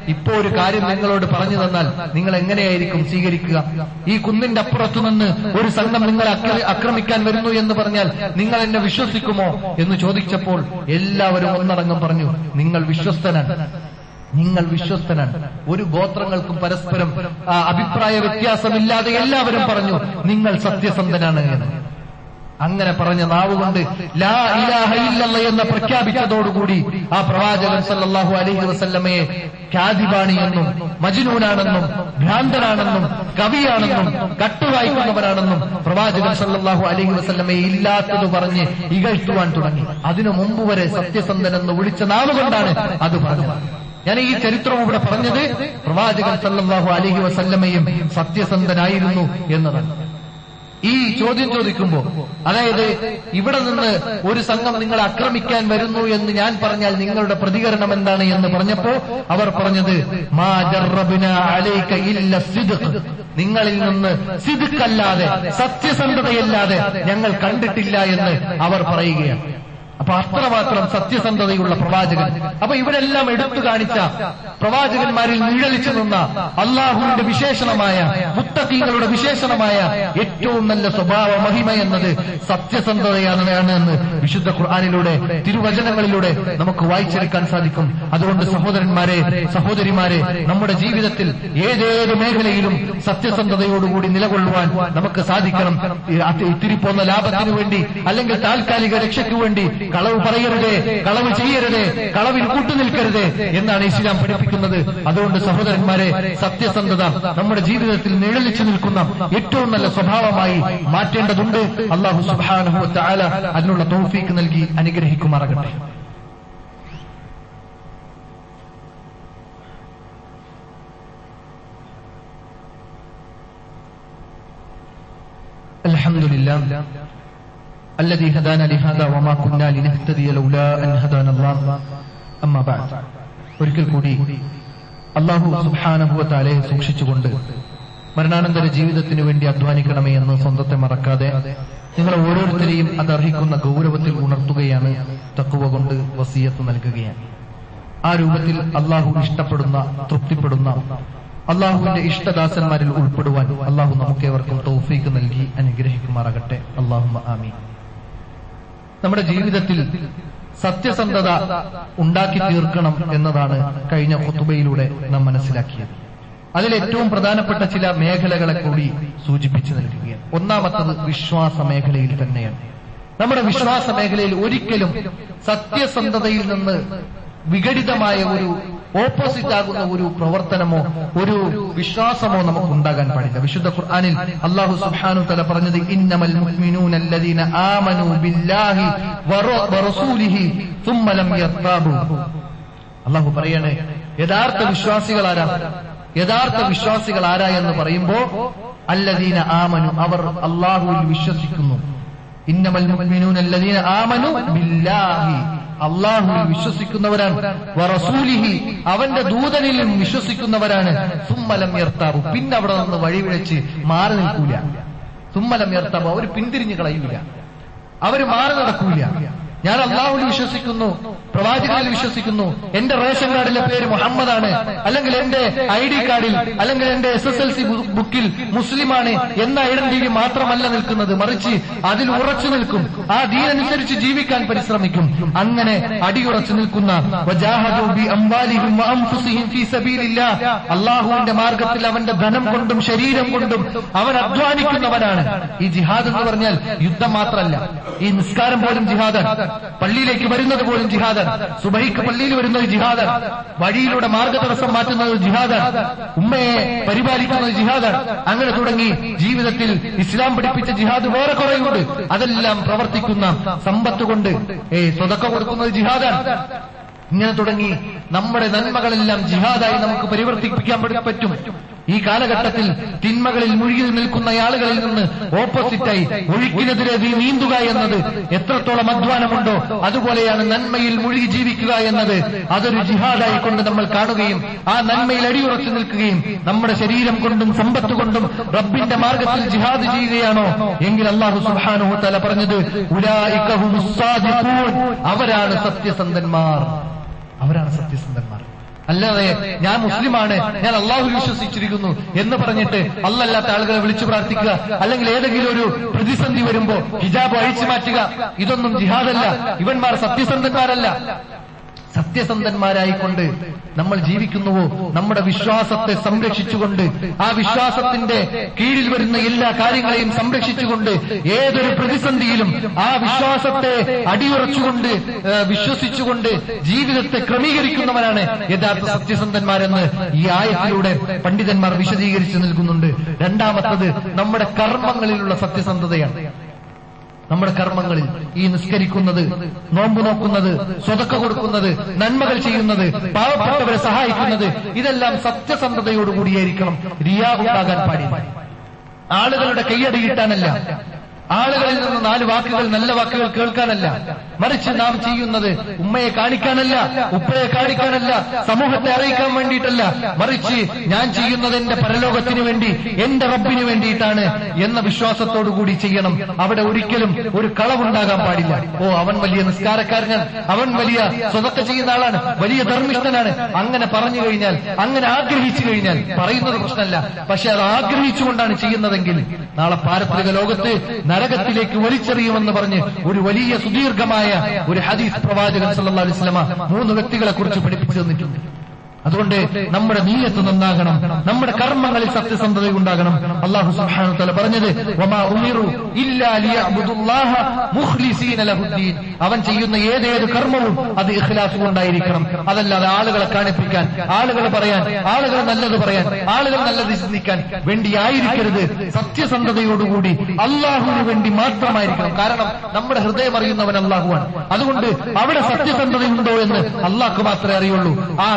ഇപ്പോ ഒരു കാര്യം നിങ്ങളോട് പറഞ്ഞു തന്നാൽ നിങ്ങൾ എങ്ങനെയായിരിക്കും സ്വീകരിക്കുക? ഈ കുന്നിന്റെ അപ്പുറത്തു നിന്ന് ഒരു സംഘം നിങ്ങളെ ആക്രമിക്കാൻ വരുന്നു എന്ന് പറഞ്ഞാൽ നിങ്ങൾ എന്നെ വിശ്വസിക്കുമോ? എന്ന് ചോദിച്ചപ്പോൾ എല്ലാവരും ഒന്നടങ്കം പറഞ്ഞു നിങ്ങൾ വിശ്വസ്തനാണ്. നിങ്ങൾ വിശ്വസ്തനാണ്. ഒരു ഗോത്രങ്ങൾക്കും പരസ്പരം അഭിപ്രായ വ്യത്യാസമില്ലാതെ എല്ലാവരും പറഞ്ഞു നിങ്ങൾ സത്യസന്ധനാണ് എന്ന്. അങ്ങനെ പറഞ്ഞ നാവുകൊണ്ട് ലാ ഇലാഹ എന്ന് പ്രഖ്യാപിച്ചതോടുകൂടി ആ പ്രവാചകൻ സല്ലാഹു അലഹി വസല്ലമയെ ഖ്യാതിബാണി എന്നും മജ്നൂനാണെന്നും ഭ്രാന്തനാണെന്നും കവിയാണെന്നും കട്ടുവായിക്കുന്നവനാണെന്നും പ്രവാചകൻ സല്ലാഹു അലഹി വസല്ലമയെ ഇല്ലാത്തത് പറഞ്ഞ് ഇകഴ്ത്തുവാൻ തുടങ്ങി. അതിനു മുമ്പ് വരെ സത്യസന്ധനെന്ന് വിളിച്ച നാവുകൊണ്ടാണ് അത് പറഞ്ഞത്. ഞാൻ ഈ ചരിത്രം ഇവിടെ പറഞ്ഞത് പ്രവാചകൻ സല്ലാഹു അലഹി വസല്ലമയും സത്യസന്ധനായിരുന്നു എന്നതാണ്. ഈ ചോദ്യം ചോദിക്കുമ്പോൾ അതായത് ഇവിടെ നിന്ന് ഒരു സംഘം നിങ്ങളെ ആക്രമിക്കാൻ വരുന്നു എന്ന് ഞാൻ പറഞ്ഞാൽ നിങ്ങളുടെ പ്രതികരണം എന്താണ് എന്ന് പറഞ്ഞപ്പോ അവർ പറഞ്ഞത് നിങ്ങളിൽ നിന്ന് സിദുക്കല്ലാതെ സത്യസന്ധതയല്ലാതെ ഞങ്ങൾ കണ്ടിട്ടില്ല എന്ന് അവർ പറയുകയാണ്. അപ്പൊ അത്രമാത്രം സത്യസന്ധതയുള്ള പ്രവാചകൻ. അപ്പൊ ഇവരെല്ലാം എടുത്തു കാണിച്ച പ്രവാചകന്മാരിൽ നിഴലിച്ചു നിന്ന അള്ളാഹുവിന്റെ വിശേഷണമായ മുത്തഖീകളുടെ വിശേഷണമായ ഏറ്റവും നല്ല സ്വഭാവ മഹിമ എന്നത് സത്യസന്ധതയാണ് എന്ന് വിശുദ്ധ ഖുർആാനിലൂടെ തിരുവചനങ്ങളിലൂടെ നമുക്ക് വായിച്ചെടുക്കാൻ സാധിക്കും. അതുകൊണ്ട് സഹോദരന്മാരെ സഹോദരിമാരെ നമ്മുടെ ജീവിതത്തിൽ ഏതേത് മേഖലയിലും സത്യസന്ധതയോടുകൂടി നിലകൊള്ളുവാൻ നമുക്ക് സാധിക്കണം. ഇത്തിരി പോന്ന ലാഭത്തിനു വേണ്ടി അല്ലെങ്കിൽ താൽക്കാലിക രക്ഷയ്ക്കു വേണ്ടി കളവ് പറയരുതേ കളവ് ചെയ്യരുതേ കളവിൽ കൂട്ടുനിൽക്കരുതേ എന്നാണ് ഇസ്ലാം പഠിപ്പിക്കുന്നത് അതുകൊണ്ട് സഹോദരന്മാരെ സത്യസന്ധത നമ്മുടെ ജീവിതത്തിൽ നിഴലിച്ചു നിൽക്കുന്ന ഏറ്റവും നല്ല സ്വഭാവമായി മാറ്റേണ്ടതുണ്ട് അള്ളാഹു സുബ്ഹാനഹു വ തആല അതിനുള്ള തൗഫീക്ക് നൽകി അനുഗ്രഹിക്കുമാറാകട്ടെ الحمد لله الذي هدانا لهذا وما كنا لنهتدي لولا أن هدانا الله أما بعد ഒരിക്കൽ കൂടി അള്ളാഹു സുബ്ഹാനഹു വ തആലയെ സൂക്ഷിച്ചുകൊണ്ട് മരണാനന്തര ജീവിതത്തിനു വേണ്ടി അധ്വാനിക്കണമേ എന്ന് സ്വന്തത്തെ മറക്കാതെ നിങ്ങൾ ഓരോരുത്തരെയും അതർഹിക്കുന്ന ഗൗരവത്തിൽ ഉണർത്തുകയാണ് തക്കുവ കൊണ്ട് വസീയത്ത് നൽകുകയാണ് ആ രൂപത്തിൽ അള്ളാഹു ഇഷ്ടപ്പെടുന്ന തൃപ്തിപ്പെടുന്ന അള്ളാഹുവിന്റെ ഇഷ്ടദാസന്മാരിൽ ഉൾപ്പെടുവാൻ അള്ളാഹു നമുക്കേവർക്കും തൗഫീക്ക് നൽകി അനുഗ്രഹിക്കുമാറാകട്ടെ അള്ളാഹു ആമീൻ നമ്മുടെ ജീവിതത്തിൽ സത്യസന്ധത ഉണ്ടാക്കി തീർക്കണം എന്നതാണ് കഴിഞ്ഞ ഖുത്തുബയിലൂടെ നാം മനസ്സിലാക്കിയത്. അതിൽ ഏറ്റവും പ്രധാനപ്പെട്ട ചില മേഖലകളെ കൂടി സൂചിപ്പിച്ചു നൽകുകയാണ്. ഒന്നാമത്തത് വിശ്വാസ മേഖലയിൽ തന്നെയാണ്. നമ്മുടെ വിശ്വാസ മേഖലയിൽ ഒരിക്കലും സത്യസന്ധതയിൽ നിന്ന് വിഘടിതമായ ഒരു ഓപ്പോസിറ്റ് ആകുന്ന ഒരു പ്രവർത്തനമോ ഒരു വിശ്വാസമോ നമുക്ക് ഉണ്ടാകാൻ പാടില്ല. വിശുദ്ധ ഖുർആനിൽ അള്ളാഹു സുബ്ഹാനഹു തല പറഞ്ഞത് ഇന്നമൽ മുഅ്മിനൂന അല്ലദീന ആമനു ബില്ലാഹി വ വറസൂലിഹി ثم ലം യർതാബു. അള്ളാഹു പറയണേ യഥാർത്ഥ വിശ്വാസികൾ ആരാ? യഥാർത്ഥ വിശ്വാസികൾ ആരാ എന്ന് പറയുമ്പോ അല്ലദീന ആമനു. അവർ അള്ളാഹുവിൽ വിശ്വസിക്കുന്നു. ഇന്നമൽ മുഅ്മിനൂന അല്ലദീന ആമനു ബില്ലാഹി. അള്ളാഹുവിൽ വിശ്വസിക്കുന്നവരാണ്. അവന്റെ ദൂതനിലും വിശ്വസിക്കുന്നവരാണ്. സുമ്മലം യർത്താബു. പിന്നെ അവിടെ നിന്ന് വഴിവിഴച്ച് മാറി നിൽക്കൂല. സുമ്മലം യർത്താബു. അവർ പിന്തിരിഞ്ഞു കളയൂല അവർ മാറി നടക്കൂല. ഞാൻ അള്ളാഹുവിൽ വിശ്വസിക്കുന്നു പ്രവാചകനിൽ വിശ്വസിക്കുന്നു. എന്റെ റേഷൻ കാർഡിലെ പേര് മുഹമ്മദാണ്. അല്ലെങ്കിൽ എന്റെ ഐ ഡി കാർഡിൽ അല്ലെങ്കിൽ എന്റെ എസ് എസ് എൽ സി ബുക്കിൽ മുസ്ലിമാണ് എന്ന ഐഡന്റിറ്റി മാത്രമല്ല നിൽക്കുന്നത്. മറിച്ച് അതിൽ ഉറച്ചു നിൽക്കും. ആ ദീനനുസരിച്ച് ജീവിക്കാൻ പരിശ്രമിക്കും. അങ്ങനെ അടിയുറച്ചു നിൽക്കുന്ന അള്ളാഹുവിന്റെ മാർഗത്തിൽ അവന്റെ ധനം കൊണ്ടും ശരീരം കൊണ്ടും അവൻ അധ്വാനിക്കുന്നവനാണ് ഈ ജിഹാദ് എന്ന് പറഞ്ഞാൽ യുദ്ധം മാത്രമല്ല ഈ നിസ്കാരം പോലും ജിഹാദാണ്. പള്ളിയിലേക്ക് വരുന്നത് പോലും ജിഹാദ്. സുബഹിക്ക് പള്ളിയിൽ വരുന്നത് ജിഹാദ്. വഴിയിലൂടെ മാർഗതടസ്സം മാറ്റുന്നത് ജിഹാദ്. ഉമ്മയെ പരിപാലിക്കുന്നത് ജിഹാദ്. അങ്ങനെ തുടങ്ങി ജീവിതത്തിൽ ഇസ്ലാം പഠിപ്പിച്ച ജിഹാദ് വേറെ കുറയുണ്ട്. അതെല്ലാം പ്രവർത്തിക്കുന്ന സമ്പത്ത് കൊണ്ട് ഏ സ്വതക്ക കൊടുക്കുന്നത് ജിഹാദാണ് ഇങ്ങനെ തുടങ്ങി നമ്മുടെ നന്മകളെല്ലാം ജിഹാദായി നമുക്ക് പരിവർത്തിപ്പിക്കാൻ പറ്റും. ഈ കാലഘട്ടത്തിൽ തിന്മകളിൽ മുഴുകി നിൽക്കുന്ന ആളുകളിൽ നിന്ന് ഓപ്പോസിറ്റായി ഒഴുക്കിനെതിരെ നീന്തുക എന്നത് എത്രത്തോളം അധ്വാനമുണ്ടോ അതുപോലെയാണ് നന്മയിൽ മുഴുകി ജീവിക്കുക എന്നത് അതൊരു ജിഹാദായി കൊണ്ട് നമ്മൾ കാണുകയും ആ നന്മയിൽ അടിയുറച്ചു നിൽക്കുകയും നമ്മുടെ ശരീരം കൊണ്ടും സമ്പത്ത് കൊണ്ടും റബ്ബിന്റെ മാർഗത്തിൽ ജിഹാദ് ചെയ്യുകയാണോ? എങ്കിൽ അള്ളാഹു സുബ്ഹാനഹു തല പറഞ്ഞത് അവരാണ് സത്യസന്ധന്മാർ. അവരാണ് സത്യസന്ധന്മാർ. അല്ലാതെ ഞാൻ മുസ്ലിമാണ് ഞാൻ അള്ളാഹുൽ വിശ്വസിച്ചിരിക്കുന്നു എന്ന് പറഞ്ഞിട്ട് അല്ലല്ലാത്ത ആളുകളെ വിളിച്ചു പ്രാർത്ഥിക്കുക അല്ലെങ്കിൽ ഏതെങ്കിലും ഒരു പ്രതിസന്ധി വരുമ്പോ ഹിജാബ് അഴിച്ചു മാറ്റുക. ഇതൊന്നും ജിഹാദല്ല. ഇവന്മാർ സത്യസന്ധന്മാരല്ല. സത്യസന്ധന്മാരായിക്കൊണ്ട് നമ്മൾ ജീവിക്കുന്നുവോ? നമ്മുടെ വിശ്വാസത്തെ സംരക്ഷിച്ചുകൊണ്ട് ആ വിശ്വാസത്തിന്റെ കീഴിൽ വരുന്ന എല്ലാ കാര്യങ്ങളെയും സംരക്ഷിച്ചുകൊണ്ട് ഏതൊരു പ്രതിസന്ധിയിലും ആ വിശ്വാസത്തെ അടിയുറച്ചുകൊണ്ട് വിശ്വസിച്ചുകൊണ്ട് ജീവിതത്തെ ക്രമീകരിക്കുന്നവരാണ് യഥാർത്ഥ സത്യസന്ധന്മാരെന്ന് ഈ ആയത്തിലൂടെ പണ്ഡിതന്മാർ വിശദീകരിച്ചു നൽകുന്നുണ്ട്. രണ്ടാമത്തത് നമ്മുടെ കർമ്മങ്ങളിലുള്ള സത്യസന്ധതയാണ്. നമ്മുടെ കർമ്മങ്ങളിൽ ഈ നിസ്കരിക്കുന്നത് നോമ്പ് നോക്കുന്നത് സ്വതക്ക കൊടുക്കുന്നത് നന്മകൾ ചെയ്യുന്നത് പാവപ്പെട്ടവരെ സഹായിക്കുന്നത് ഇതെല്ലാം സത്യസന്ധതയോടുകൂടിയായിരിക്കണം. റിയാ ഉണ്ടാകാൻ പാടില്ല. ആളുകളുടെ കൈയടി കിട്ടാനല്ല. ആളുകളിൽ നിന്ന് നാല് വാക്കുകൾ നല്ല വാക്കുകൾ കേൾക്കാനല്ല. മറിച്ച് നാം ചെയ്യുന്നത് ഉമ്മയെ കാണിക്കാനല്ല ഉപ്പയെ കാണിക്കാനല്ല സമൂഹത്തെ അറിയിക്കാൻ വേണ്ടിയിട്ടല്ല. മറിച്ച് ഞാൻ ചെയ്യുന്നത് എന്റെ പരലോകത്തിന് വേണ്ടി എന്റെ റബ്ബിന് വേണ്ടിയിട്ടാണ് എന്ന വിശ്വാസത്തോടു കൂടി ചെയ്യണം. അവിടെ ഒരിക്കലും ഒരു കളവുണ്ടാകാൻ പാടില്ല. ഓ അവൻ വലിയ നിസ്കാരക്കാരനാണ്. അവൻ വലിയ സ്വതക്ക ചെയ്യുന്ന ആളാണ്. വലിയ ധർമ്മിഷ്ഠനാണ്. അങ്ങനെ പറഞ്ഞു കഴിഞ്ഞാൽ അങ്ങനെ ആഗ്രഹിച്ചു കഴിഞ്ഞാൽ പറയുന്നത് പ്രശ്നമല്ല. പക്ഷെ അത് ആഗ്രഹിച്ചുകൊണ്ടാണ് ചെയ്യുന്നതെങ്കിൽ നാളെ പാരത്രിക ലോകത്ത് നരകത്തിലേക്ക് വലിച്ചെറിയുമെന്ന് പറഞ്ഞ് ഒരു വലിയ സുദീർഘമായ ഒരു ഹദീസ് പ്രവാചകൻ സല്ലാ അലിസ്ലമ മൂന്ന് വ്യക്തികളെ കുറിച്ച് പഠിപ്പിച്ചു തന്നിട്ടുണ്ട്. അതുകൊണ്ട് നമ്മുടെ നീയത്ത് നന്നാകണം. നമ്മുടെ കർമ്മങ്ങളിൽ സത്യസന്ധത ഉണ്ടാകണം. അള്ളാഹു സുബ്ഹാനഹു തആല പറഞ്ഞത് വമാ ഇല്ലാ മുഖ്ലിസീന ലഹുദ്ദീൻ. അവൻ ചെയ്യുന്ന ഏതേത് കർമ്മവും അത് ഇഖ്ലാസ് കൊണ്ടായിരിക്കണം. അതല്ലാതെ ആളുകളെ കാണിപ്പിക്കാൻ ആളുകൾ പറയാൻ ആളുകൾ നല്ലത് പറയാൻ ആളുകൾ നല്ലത് ചിന്തിക്കാൻ വേണ്ടിയായിരിക്കരുത്. സത്യസന്ധതയോടുകൂടി അള്ളാഹുവിന് വേണ്ടി മാത്രമായിരിക്കണം. കാരണം നമ്മുടെ ഹൃദയം അറിയുന്നവൻ അള്ളാഹുവാണ്. അതുകൊണ്ട് അവിടെ സത്യസന്ധതയുണ്ടോ എന്ന് അള്ളാഹ്ക്ക് മാത്രമേ അറിയുള്ളൂ. ആ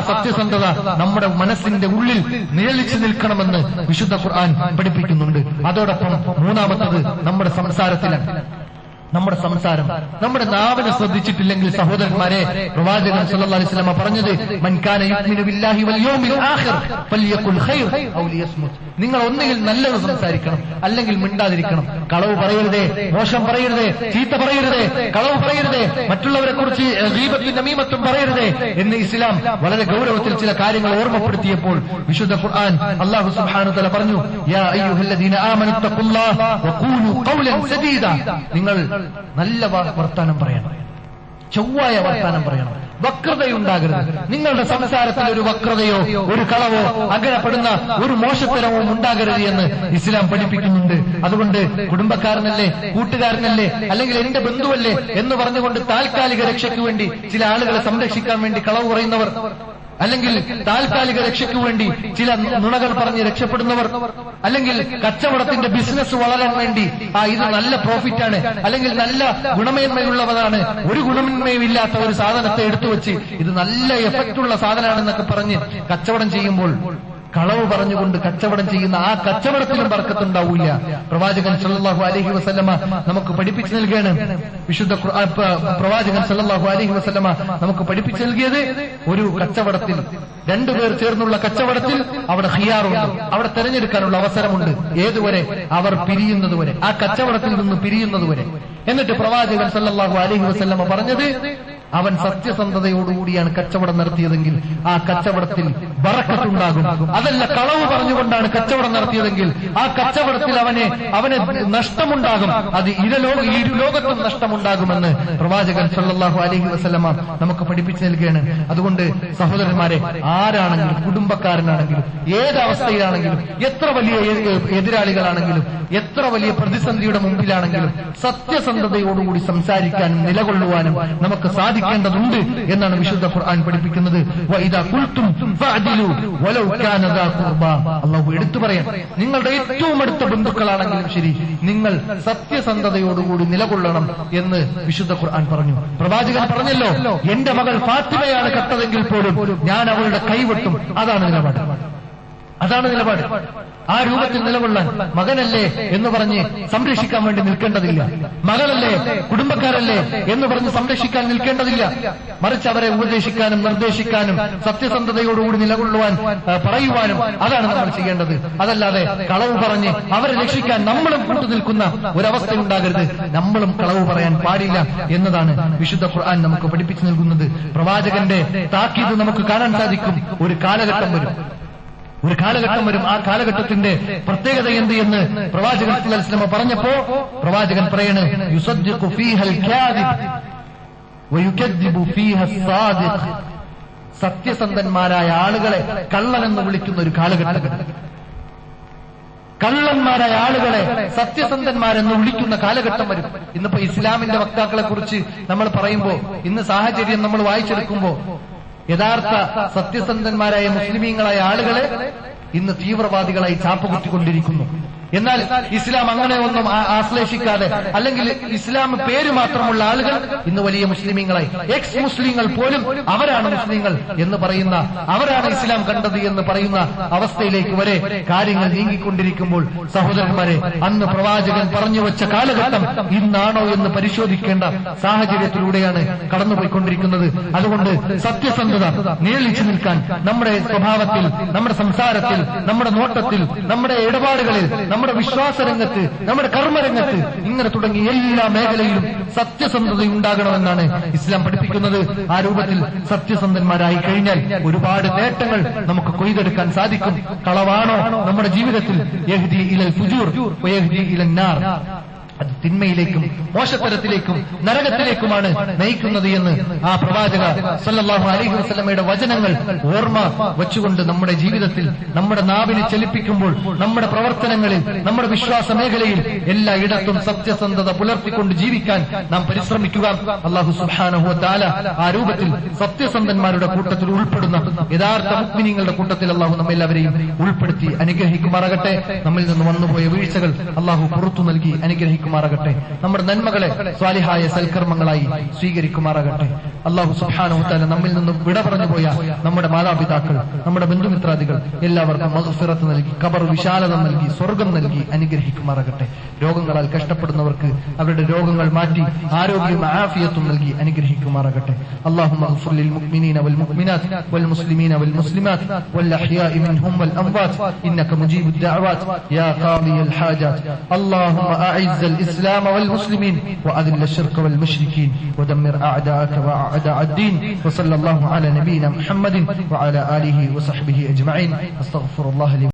സത്യസന്ധത നമ്മുടെ മനസ്സിന്റെ ഉള്ളിൽ നിഴലിച്ചു നിൽക്കണമെന്ന് വിശുദ്ധ ഖുർആൻ പഠിപ്പിക്കുന്നുണ്ട്. അതോടൊപ്പം മൂന്നാമത്തത് നമ്മുടെ സംസാരത്തിലാണ്. നമ്മുടെ സംസാരം നമ്മുടെ നാവിനെ ശ്രദ്ധിച്ചിട്ടില്ലെങ്കിൽ സഹോദരന്മാരെ പ്രവാചകൻ സല്ലല്ലാഹു അലൈഹി വസല്ലം പറഞ്ഞത് ബില്ലാഹി വൽ യൗമിൽ ആഖിർ ഖൈർ ഔ ലിയസ്മുത്. നിങ്ങൾ ഒന്നുകിൽ നല്ലത് സംസാരിക്കണം അല്ലെങ്കിൽ മിണ്ടാതിരിക്കണം. കളവ് പറയരുതേ മോശം പറയരുതേ ചീത്ത പറയരുതേ കളവ് പറയരുതേ മറ്റുള്ളവരെ കുറിച്ച് ദീപത്തും നമീമത്തും പറയരുതേ എന്ന് ഇസ്ലാം വളരെ ഗൗരവത്തിൽ ചില കാര്യങ്ങൾ ഓർമ്മപ്പെടുത്തിയപ്പോൾ വിശുദ്ധ ഖുർആൻ അള്ളാഹു സുബ്ഹാനഹു തആല പറഞ്ഞു യാ അയ്യുഹല്ലദീന ഖൗലൻ സദീദ. നിങ്ങൾ നല്ല വർത്താനം പറയണം. ചൊവ്വായ വർത്താനം പറയണം. വക്രതയുണ്ടാകരുത്. നിങ്ങളുടെ സംസാരത്തിൽ ഒരു വക്രതയോ ഒരു കളവോ അകലപ്പെടുന്ന ഒരു മോശത്തരവും ഉണ്ടാകരുത് എന്ന് ഇസ്ലാം പഠിപ്പിക്കുന്നുണ്ട്. അതുകൊണ്ട് കുടുംബക്കാരനല്ലേ കൂട്ടുകാരനല്ലേ അല്ലെങ്കിൽ എന്റെ ബന്ധുവല്ലേ എന്ന് പറഞ്ഞുകൊണ്ട് താൽക്കാലിക രക്ഷയ്ക്ക് വേണ്ടി ചില ആളുകളെ സംരക്ഷിക്കാൻ വേണ്ടി കളവ് പറയുന്നവർ അല്ലെങ്കിൽ താൽക്കാലിക രക്ഷയ്ക്ക് വേണ്ടി ചില നുണകൾ പറഞ്ഞ് രക്ഷപ്പെടുന്നവർ അല്ലെങ്കിൽ കച്ചവടത്തിന്റെ ബിസിനസ് വളരാൻ വേണ്ടി ആ ഇത് നല്ല പ്രോഫിറ്റ് ആണ്. അല്ലെങ്കിൽ നല്ല ഗുണമേന്മയുള്ളവതാണ് ഒരു ഗുണമേന്മയും ഇല്ലാത്ത ഒരു സാധനത്തെ എടുത്തു വെച്ച് ഇത് നല്ല എഫക്റ്റുള്ള സാധനമാണെന്നൊക്കെ പറഞ്ഞ് കച്ചവടം ചെയ്യുമ്പോൾ കളവ് പറഞ്ഞുകൊണ്ട് കച്ചവടം ചെയ്യുന്ന ആ കച്ചവടത്തിലും ബർക്കത്തുണ്ടാവില്ല. പ്രവാചകൻ സല്ലാഹു അലഹി വസല്ലമ നമുക്ക് പഠിപ്പിച്ചു നൽകുകയാണ് വിശുദ്ധ പ്രവാചകൻ സല്ലാഹു അലഹി വസല്ലമ നമുക്ക് പഠിപ്പിച്ചു നൽകിയത് ഒരു കച്ചവടത്തിൽ രണ്ടുപേർ ചേർന്നുള്ള കച്ചവടത്തിൽ അവിടെ ഹിയാറുണ്ട്. അവിടെ തെരഞ്ഞെടുക്കാനുള്ള അവസരമുണ്ട്. ഏതുവരെ? അവർ പിരിയുന്നതുവരെ. ആ കച്ചവടത്തിൽ നിന്ന് പിരിയുന്നതുവരെ. എന്നിട്ട് പ്രവാചകൻ സല്ലാഹു അലഹി വസല്ലമ പറഞ്ഞത് അവൻ സത്യസന്ധതയോടുകൂടിയാണ് കച്ചവടം നടത്തിയതെങ്കിൽ ആ കച്ചവടത്തിൽ ബറക്കത്തുണ്ടാകും അതല്ല കളവ് പറഞ്ഞുകൊണ്ടാണ് കച്ചവടം നടത്തിയതെങ്കിൽ ആ കച്ചവടത്തിൽ അവനെ അവന് നഷ്ടമുണ്ടാകും. അത് ഇരലോക ഇരു ലോകത്തും നഷ്ടമുണ്ടാകുമെന്ന് പ്രവാചകൻ സല്ലാഹു അലഹി വസ്ലമ നമുക്ക് പഠിപ്പിച്ചു നൽകുകയാണ്. അതുകൊണ്ട് സഹോദരന്മാരെ ആരാണെങ്കിലും കുടുംബക്കാരനാണെങ്കിലും ഏതവസ്ഥയിലാണെങ്കിലും എത്ര വലിയ എതിരാളികളാണെങ്കിലും എത്ര വലിയ പ്രതിസന്ധിയുടെ മുമ്പിലാണെങ്കിലും സത്യസന്ധതയോടുകൂടി സംസാരിക്കാനും നിലകൊള്ളുവാനും നമുക്ക് സാധിക്കേണ്ടതുണ്ട് എന്നാണ് വിശുദ്ധ ഖുർആൻ പഠിപ്പിക്കുന്നത്. അള്ളാഹു എടുത്തു പറയാം നിങ്ങളുടെ ഏറ്റവും അടുത്ത ബന്ധുക്കളാണെങ്കിലും ശരി നിങ്ങൾ സത്യസന്ധതയോടുകൂടി നിലകൊള്ളണം എന്ന് വിശുദ്ധ ഖുർആൻ പറഞ്ഞു. പ്രവാചകൻ പറഞ്ഞല്ലോ എന്റെ മകൾ ഫാത്തിമയാണ് കട്ടതെങ്കിൽ പോലും ഞാൻ അവളുടെ കൈവെട്ടും അതാണ് നിലപാട്. അതാണ് നിലപാട്. ആ രൂപത്തിൽ നിലകൊള്ളാൻ മകനല്ലേ എന്ന് പറഞ്ഞ് സംരക്ഷിക്കാൻ വേണ്ടി നിൽക്കേണ്ടതില്ല. മകളല്ലേ കുടുംബക്കാരല്ലേ എന്ന് പറഞ്ഞ് സംരക്ഷിക്കാൻ നിൽക്കേണ്ടതില്ല. മറിച്ച് അവരെ ഉപദേശിക്കാനും നിർദ്ദേശിക്കാനും സത്യസന്ധതയോടുകൂടി നിലകൊള്ളുവാൻ പറയുവാനും അതാണ് നമ്മൾ ചെയ്യേണ്ടത്. അതല്ലാതെ കളവ് പറഞ്ഞ് അവരെ രക്ഷിക്കാൻ നമ്മളും കൂട്ടു നിൽക്കുന്ന ഒരവസ്ഥ ഉണ്ടാകരുത്. നമ്മളും കളവ് പറയാൻ പാടില്ല എന്നതാണ് വിശുദ്ധ ഖുർആൻ നമുക്ക് പഠിപ്പിച്ചു നൽകുന്നത്. പ്രവാചകന്റെ താക്കീത് നമുക്ക് കാണാൻ സാധിക്കും. ഒരു കാലഘട്ടം വരും. ഒരു കാലഘട്ടം വരും. ആ കാലഘട്ടത്തിന്റെ പ്രത്യേകത എന്ത് എന്ന് പ്രവാചകൻ അലിസ്ലമ പറഞ്ഞപ്പോ പ്രവാചകൻ പറയണ് സത്യസന്ധന്മാരായ ആളുകളെ കള്ളനെന്ന് വിളിക്കുന്ന ഒരു കാലഘട്ടം. കള്ളന്മാരായ ആളുകളെ സത്യസന്ധന്മാരെന്ന് വിളിക്കുന്ന കാലഘട്ടം വരും. ഇന്നിപ്പോ ഇസ്ലാമിന്റെ വക്താക്കളെ കുറിച്ച് നമ്മൾ പറയുമ്പോ ഇന്ന് സാഹചര്യം നമ്മൾ വായിച്ചെടുക്കുമ്പോ യഥാർത്ഥ സത്യസന്ധന്മാരായ മുസ്ലിമീങ്ങളായ ആളുകളെ ഇന്ന് തീവ്രവാദികളായി ചാപ്പകുത്തിക്കൊണ്ടിരിക്കുന്നു. എന്നാൽ ഇസ്ലാം അങ്ങനെ ഒന്നും ആശ്ലേഷിക്കാതെ അല്ലെങ്കിൽ ഇസ്ലാം പേര് മാത്രമുള്ള ആളുകൾ ഇന്ന് വലിയ മുസ്ലിമീങ്ങളായി. എക്സ് മുസ്ലിങ്ങൾ പോലും അവരാണ് മുസ്ലിങ്ങൾ എന്ന് പറയുന്ന അവരാണ് ഇസ്ലാം കണ്ടത് എന്ന് പറയുന്ന അവസ്ഥയിലേക്ക് വരെ കാര്യങ്ങൾ നീങ്ങിക്കൊണ്ടിരിക്കുമ്പോൾ സഹോദരന്മാരെ അന്ന് പ്രവാചകൻ പറഞ്ഞു വെച്ച കാലഘട്ടം ഇന്നാണോ എന്ന് പരിശോധിക്കേണ്ട സാഹചര്യത്തിലൂടെയാണ് കടന്നുപോയിക്കൊണ്ടിരിക്കുന്നത്. അതുകൊണ്ട് സത്യസന്ധത നീളിച്ചു നിൽക്കാൻ നമ്മുടെ സ്വഭാവത്തിൽ നമ്മുടെ സംസാരത്തിൽ നമ്മുടെ നോട്ടത്തിൽ നമ്മുടെ ഇടപാടുകളിൽ നമ്മുടെ വിശ്വാസ രംഗത്ത് നമ്മുടെ കർമ്മരംഗത്ത് ഇങ്ങനെ തുടങ്ങി എല്ലാ മേഖലയിലും സത്യസന്ധത ഉണ്ടാകണമെന്നാണ് ഇസ്ലാം പഠിപ്പിക്കുന്നത്. ആ രൂപത്തിൽ സത്യസന്ധന്മാരായി കഴിഞ്ഞാൽ ഒരുപാട് നേട്ടങ്ങൾ നമുക്ക് കൊയ്തെടുക്കാൻ സാധിക്കും. കളവാണോ നമ്മുടെ ജീവിതത്തിൽ? യഹ്ദി ഇലൽ ഫുജൂർ ഇലൻ നാർ. അത് തിന്മയിലേക്കും മോശത്തരത്തിലേക്കും നരകത്തിലേക്കുമാണ് നയിക്കുന്നത് എന്ന് ആ പ്രവാചക സല്ലാഹു അലൈഹി വസ്ലമയുടെ വചനങ്ങൾ ഓർമ്മ വെച്ചുകൊണ്ട് നമ്മുടെ ജീവിതത്തിൽ നമ്മുടെ നാവിനെ ചലിപ്പിക്കുമ്പോൾ നമ്മുടെ പ്രവർത്തനങ്ങളിൽ നമ്മുടെ വിശ്വാസ മേഖലയിൽ എല്ലായിടത്തും സത്യസന്ധത പുലർത്തിക്കൊണ്ട് ജീവിക്കാൻ നാം പരിശ്രമിക്കുക. അള്ളാഹു സുബ്ഹാനഹു താല ആ രൂപത്തിൽ സത്യസന്ധന്മാരുടെ കൂട്ടത്തിൽ ഉൾപ്പെടുന്ന യഥാർത്ഥ മുക്മിനിങ്ങളുടെ കൂട്ടത്തിൽ അള്ളാഹു നമ്മെല്ലാവരെയും ഉൾപ്പെടുത്തി അനുഗ്രഹിക്കുമാറാകട്ടെ. നമ്മിൽ നിന്ന് വന്നുപോയ വീഴ്ചകൾ അള്ളാഹു പുറത്തു നൽകി അനുഗ്രഹിക്കും സ്വീകരിക്കുമാറാകട്ടെ നമ്മുടെ നന്മകളെ സ്വാലിഹായ സൽക്കർമ്മങ്ങളായി സ്വീകരിക്കുമാറാകട്ടെ അള്ളാഹു സുഹാനുത്താല നമ്മിൽ നിന്നും വിട പറഞ്ഞു പോയ നമ്മുടെ മാതാപിതാക്കൾ നമ്മുടെ ബന്ധുമിത്രാദികൾ എല്ലാവർക്കും മഹഫിറത്ത് നൽകി കബർ വിശാലത നൽകി സ്വർഗം നൽകി അനുഗ്രഹിക്കുമാറാകട്ടെ രോഗങ്ങളാൽ കഷ്ടപ്പെടുന്നവർക്ക് അവരുടെ രോഗങ്ങൾ മാറ്റി ആരോഗ്യം ആഫിയത്തും നൽകി അനുഗ്രഹിക്കുമാറാകട്ടെ അള്ളാഹു മഹഫുൽ മുഅ്മിനീന വൽ മുഅ്മിനാത്ത് വൽ മുസ്ലിമീന വൽ മുസ്ലിമാത്ത് വൽ അഹ്യാഇ മിൻഹും വൽ അംവാത്ത് ഇന്നക മുജീബു الدعوات يا قاضي الحاجات اللهم أعز الإسلام والمسلمين وأذل الشرك والمشركين ودمر أعداءك وأعداء الدين وصلى الله على نبينا محمد وعلى آله وصحبه أجمعين. أستغفر الله لي